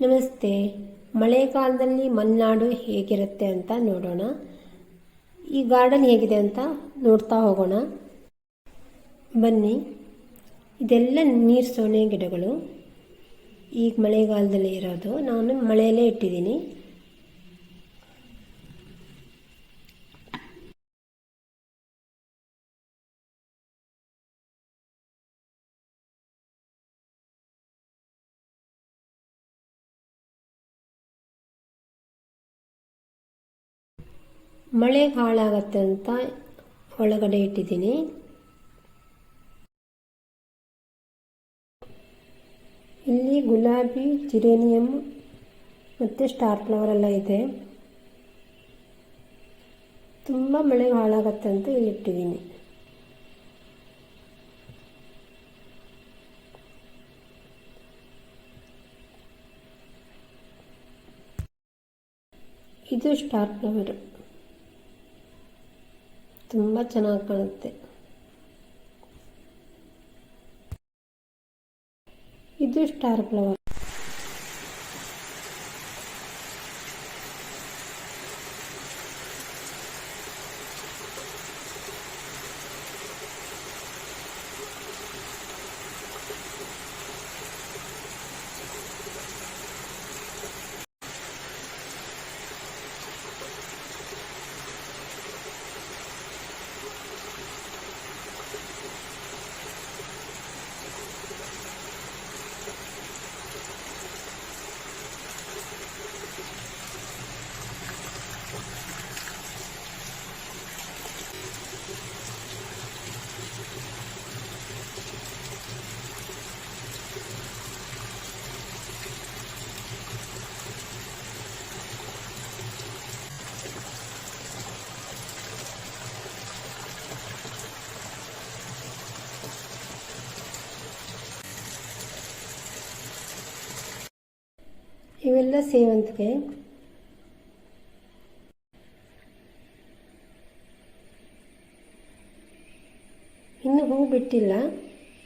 ನಮಸ್ತೆ. ಮಳೆಗಾಲದಲ್ಲಿ ಮಲೆನಾಡು ಹೇಗಿರುತ್ತೆ ಅಂತ ನೋಡೋಣ. ಈ ಗಾರ್ಡನ್ ಹೇಗಿದೆ ಅಂತ ನೋಡ್ತಾ ಹೋಗೋಣ. ಬನ್ನಿ. ಇದೆಲ್ಲ ನೀರು ಸೋನೆ ಗಿಡಗಳು. ಈಗ ಮಳೆಗಾಲದಲ್ಲಿ ಇರೋದು. ನಾನು ಮಳೆಯಲ್ಲೇ ಇಟ್ಟಿದ್ದೀನಿ. ಮಳೆ ಹಾಳಾಗತ್ತೆ ಅಂತ ಒಳಗಡೆ ಇಟ್ಟಿದ್ದೀನಿ. ಇಲ್ಲಿ ಗುಲಾಬಿ ಜಿರೇನಿಯಮ್ ಮತ್ತು ಸ್ಟಾರ್ ಫ್ಲವರ್ ಎಲ್ಲ ಇದೆ. ತುಂಬ ಮಳೆ ಹಾಳಾಗತ್ತೆ ಅಂತ ಇಲ್ಲಿ ಇಟ್ಟಿದ್ದೀನಿ. ಇದು ಸ್ಟಾರ್ ಫ್ಲವರ್. ತುಂಬ ಚೆನ್ನಾಗಿ ಕಾಣುತ್ತೆ. ಇದು ಸ್ಟಾರ್ ಫ್ಲವರ್ ಇವೆಲ್ಲ ಸೇವಂತಿಗೆ. ಇನ್ನು ಹೂ ಬಿಟ್ಟಿಲ್ಲ.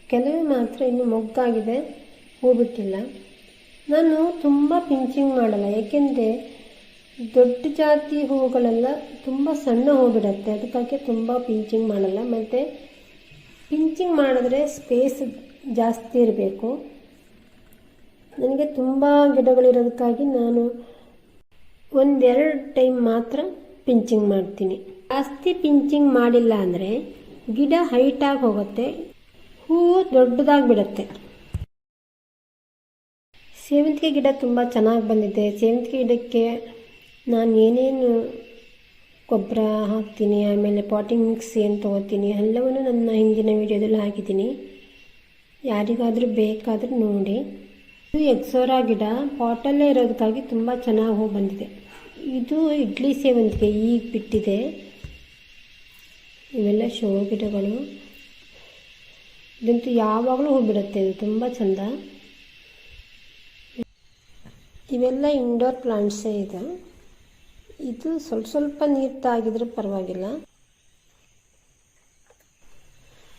ಕೆಲವೇ ಮಾತ್ರ ಇನ್ನು ಮೊಗ್ಗಾಗಿದೆ. ಹೂ ಬಿಟ್ಟಿಲ್ಲ. ನಾನು ತುಂಬ ಪಿಂಚಿಂಗ್ ಮಾಡಲ್ಲ. ಏಕೆಂದರೆ ದೊಡ್ಡ ಜಾತಿ ಹೂಗಳೆಲ್ಲ ತುಂಬ ಸಣ್ಣ ಹೂ ಬಿಡುತ್ತೆ. ಅದಕ್ಕಾಗಿ ತುಂಬ ಪಿಂಚಿಂಗ್ ಮಾಡಲ್ಲ. ಮತ್ತು ಪಿಂಚಿಂಗ್ ಮಾಡಿದ್ರೆ ಸ್ಪೇಸ್ ಜಾಸ್ತಿ ಇರಬೇಕು. ನನಗೆ ತುಂಬ ಗಿಡಗಳಿರೋದಕ್ಕಾಗಿ ನಾನು ಒಂದೆರಡು ಟೈಮ್ ಮಾತ್ರ ಪಿಂಚಿಂಗ್ ಮಾಡ್ತೀನಿ. ಜಾಸ್ತಿ ಪಿಂಚಿಂಗ್ ಮಾಡಿಲ್ಲ ಅಂದರೆ ಗಿಡ ಹೈಟಾಗಿ ಹೋಗುತ್ತೆ ಹೂವು ದೊಡ್ಡದಾಗಿ ಬಿಡುತ್ತೆ. ಸೇವಂತಿಗೆ ಗಿಡ ತುಂಬ ಚೆನ್ನಾಗಿ ಬಂದಿದೆ. ಸೇವಂತಿಗೆ ಗಿಡಕ್ಕೆ ನಾನು ಏನೇನು ಗೊಬ್ಬರ ಹಾಕ್ತೀನಿ, ಆಮೇಲೆ ಪಾಟಿಂಗ್ ಮಿಕ್ಸ್ ಏನು ತೊಗೋತೀನಿ, ಎಲ್ಲವನ್ನು ನನ್ನ ಹಿಂದಿನ ವಿಡಿಯೋದಲ್ಲಿ ಹಾಕಿದ್ದೀನಿ. ಯಾರಿಗಾದರೂ ಬೇಕಾದರೂ ನೋಡಿ. ಇದು ಎಕ್ಸೋರಾ ಗಿಡ. ಪಾಟಲ್ಲೇ ಇರೋದಕ್ಕಾಗಿ ತುಂಬ ಚೆನ್ನಾಗಿ ಹೂ ಬಂದಿದೆ. ಇದು ಇಡ್ಲಿ ಸೇವಂತಿಗೆ ಈಗ ಬಿಟ್ಟಿದೆ. ಇವೆಲ್ಲ ಶೋ ಗಿಡಗಳು. ಇದಂತೂ ಯಾವಾಗಲೂ ಹೂ ಬಿಡುತ್ತೆ. ಇದು ತುಂಬ ಚೆಂದ. ಇವೆಲ್ಲ ಇಂಡೋರ್ ಪ್ಲಾಂಟ್ಸೇ ಇದೆ. ಇದು ಸ್ವಲ್ಪ ಸ್ವಲ್ಪ ನೀರು ತಾಗಿದ್ರೆ ಪರವಾಗಿಲ್ಲ.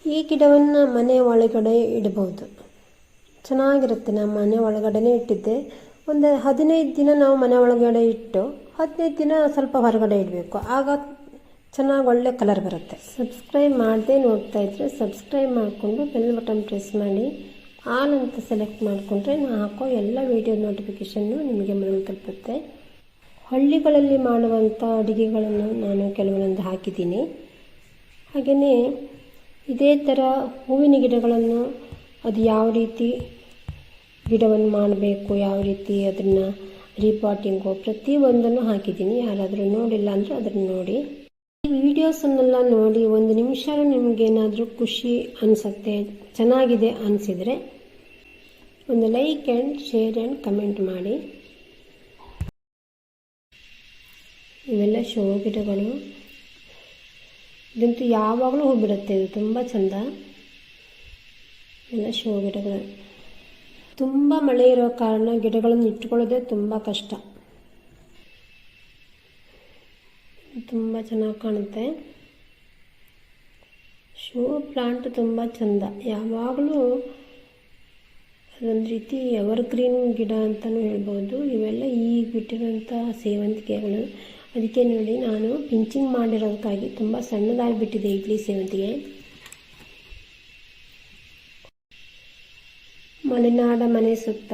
ಈ ಗಿಡವನ್ನು ಮನೆ ಒಳಗಡೆ ಇಡಬಹುದು ಚೆನ್ನಾಗಿರುತ್ತೆ. ನಮ್ಮ ಮನೆ ಒಳಗಡೆ ಇಟ್ಟಿದ್ದೆ. ಒಂದು ಹದಿನೈದು ದಿನ ನಾವು ಮನೆ ಒಳಗಡೆ ಇಟ್ಟು, ಹದಿನೈದು ದಿನ ಸ್ವಲ್ಪ ಹೊರಗಡೆ ಇಡಬೇಕು. ಆಗ ಚೆನ್ನಾಗಿ ಒಳ್ಳೆ ಕಲರ್ ಬರುತ್ತೆ. ಸಬ್ಸ್ಕ್ರೈಬ್ ಮಾಡದೆ ನೋಡ್ತಾ ಇದ್ದರೆ ಸಬ್ಸ್ಕ್ರೈಬ್ ಮಾಡಿಕೊಂಡು ಬೆಲ್ ಬಟನ್ ಪ್ರೆಸ್ ಮಾಡಿ. ಆಲ್ ಅಂತ ಸೆಲೆಕ್ಟ್ ಮಾಡಿಕೊಂಡ್ರೆ ನಾನು ಹಾಕೋ ಎಲ್ಲ ವೀಡಿಯೋ ನೋಟಿಫಿಕೇಷನ್ನು ನಿಮಗೆ ಮನೆ ತಲುಪುತ್ತೆ. ಹಳ್ಳಿಗಳಲ್ಲಿ ಮಾಡುವಂಥ ಅಡುಗೆಗಳನ್ನು ನಾನು ಕೆಲವೊಂದು ಹಾಕಿದ್ದೀನಿ. ಹಾಗೆಯೇ ಇದೇ ಥರ ಹೂವಿನ ಗಿಡಗಳನ್ನು ಅದು ಯಾವ ರೀತಿ ಗಿಡವನ್ನು ಮಾಡಬೇಕು, ಯಾವ ರೀತಿ ಅದನ್ನು ರೀಪಾಟಿಂಗು ಪ್ರತಿಯೊಂದನ್ನು ಹಾಕಿದ್ದೀನಿ. ಯಾರಾದರೂ ನೋಡಿಲ್ಲ ಅಂದರೆ ಅದನ್ನು ನೋಡಿ. ಈ ವಿಡಿಯೋಸನ್ನೆಲ್ಲ ನೋಡಿ ಒಂದು ನಿಮಿಷ ನಿಮಗೇನಾದರೂ ಖುಷಿ ಅನಿಸುತ್ತೆ, ಚೆನ್ನಾಗಿದೆ ಅನಿಸಿದರೆ ಒಂದು like and share and comment ಮಾಡಿ. ಇವೆಲ್ಲ ಶೋ ಗಿಡಗಳು. ಇದಂತೂ ಯಾವಾಗಲೂ ಹೂ ಬಿಡುತ್ತೆ ಇದು ತುಂಬ ಚೆಂದ. ಎಲ್ಲ ಶೋ ಗಿಡಗಳು. ತುಂಬ ಮಳೆ ಇರೋ ಕಾರಣ ಗಿಡಗಳನ್ನು ಇಟ್ಕೊಳ್ಳೋದೇ ತುಂಬ ಕಷ್ಟ. ತುಂಬ ಚೆನ್ನಾಗಿ ಕಾಣುತ್ತೆ. ಶೋ ಪ್ಲಾಂಟ್ ತುಂಬ ಚೆಂದ. ಯಾವಾಗಲೂ ಅದೊಂದು ರೀತಿ ಎವರ್ಗ್ರೀನ್ ಗಿಡ ಅಂತಲೂ ಹೇಳ್ಬೋದು. ಇವೆಲ್ಲ ಈಗ ಬಿಟ್ಟಿರೋಂಥ ಸೇವಂತಿಗೆಗಳು. ಅದಕ್ಕೆ ನೋಡಿ ನಾನು ಪಿಂಚಿಂಗ್ ಮಾಡಿರೋದಕ್ಕಾಗಿ ತುಂಬ ಸಣ್ಣದಾಗಿಬಿಟ್ಟಿದೆ ಇಡ್ಲಿ ಸೇವಂತಿಗೆ ಮಲೆನಾಡ ಮನೆ ಸುತ್ತ.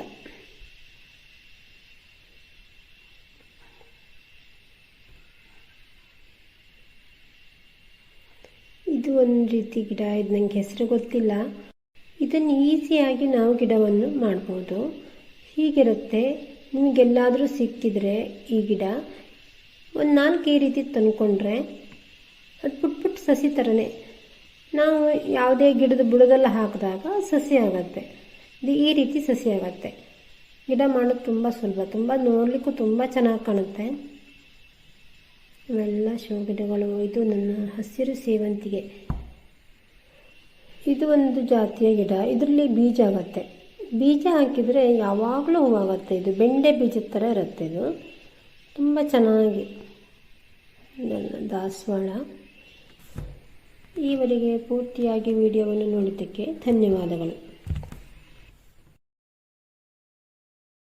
ಇದು ಒಂದು ರೀತಿ ಗಿಡ, ಇದು ನನಗೆ ಹೆಸರು ಗೊತ್ತಿಲ್ಲ. ಇದನ್ನು ಈಸಿಯಾಗಿ ನಾವು ಗಿಡವನ್ನು ಮಾಡ್ಬೋದು. ಹೀಗಿರುತ್ತೆ, ನಿಮಗೆಲ್ಲಾದರೂ ಸಿಕ್ಕಿದ್ರೆ ಈ ಗಿಡ ಒಂದು ನಾಲ್ಕು ರೀತಿ ತಂದ್ಕೊಂಡ್ರೆ ಅದು ಪುಟ್ ಪುಟ್ ಸಸಿ ಥರನೇ ನಾವು ಯಾವುದೇ ಗಿಡದ ಬುಡದಲ್ಲಿ ಹಾಕಿದಾಗ ಸಸಿ ಆಗುತ್ತೆ. ಇದು ಈ ರೀತಿ ಸಸಿ ಆಗುತ್ತೆ. ಗಿಡ ಮಾಡೋದು ತುಂಬ ಸುಲಭ. ತುಂಬ ನೋಡಲಿಕ್ಕೂ ತುಂಬ ಚೆನ್ನಾಗಿ ಕಾಣುತ್ತೆ. ಇವೆಲ್ಲ ಶೋ ಗಿಡಗಳು. ಇದು ನನ್ನ ಹಸಿರು ಸೇವಂತಿಗೆ. ಇದು ಒಂದು ಜಾತಿಯ ಗಿಡ. ಇದರಲ್ಲಿ ಬೀಜ ಆಗುತ್ತೆ. ಬೀಜ ಹಾಕಿದರೆ ಯಾವಾಗಲೂ ಹೂವಾಗುತ್ತೆ ಇದು ಬೆಂಡೆ ಬೀಜದ ಥರ ಇರುತ್ತೆ ಇದು. ತುಂಬ ಚೆನ್ನಾಗಿ. ದಾಸವಾಳ. ಈವರೆಗೆ ಪೂರ್ತಿಯಾಗಿ ವಿಡಿಯೋವನ್ನು ನೋಡಿದ್ದಕ್ಕೆ ಧನ್ಯವಾದಗಳು.